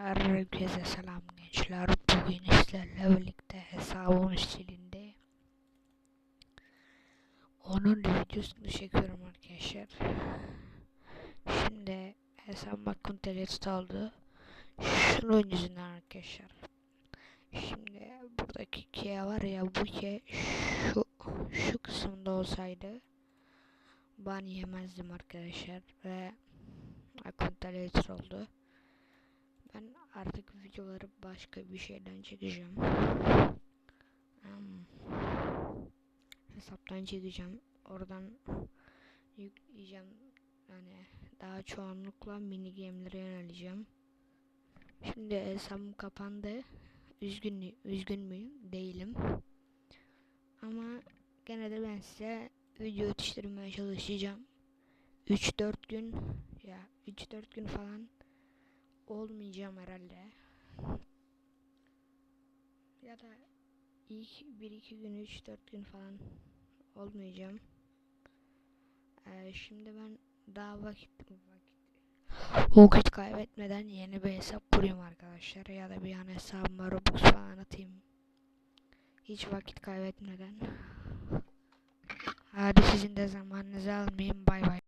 Herkese selam gençler. Bugün sizlerle birlikte hesabım silindi. Onun videosunu çekiyorum arkadaşlar. Şimdi hesabıma kontelet oldu. Şunun yüzünden arkadaşlar. Şimdi buradaki key var ya bu key şu şu kısımda olsaydı ban yemezdim arkadaşlar ve kontelet oldu. Artık videoları başka bir şeyden çekeceğim. Hmm. Hesaptan çekeceğim. Oradan yükleyeceğim. Yani daha çoğunlukla mini game'lere yöneleceğim. Şimdi hesabım kapandı. Üzgün, üzgün müyüm? Değilim. Ama gene de ben size video yetiştirmeye çalışacağım. 3-4 gün ya 3-4 gün falan olmayacağım herhalde. Ya da ilk 1-2 gün 3-4 gün falan olmayacağım. Ee, şimdi ben daha vakit vakit vakit kaybetmeden yeni bir hesap kurayım arkadaşlar ya da bir an hesabıma Robux falan atayım. Hiç vakit kaybetmeden. Hadi sizin de zamanınızı almayayım. Bay bay.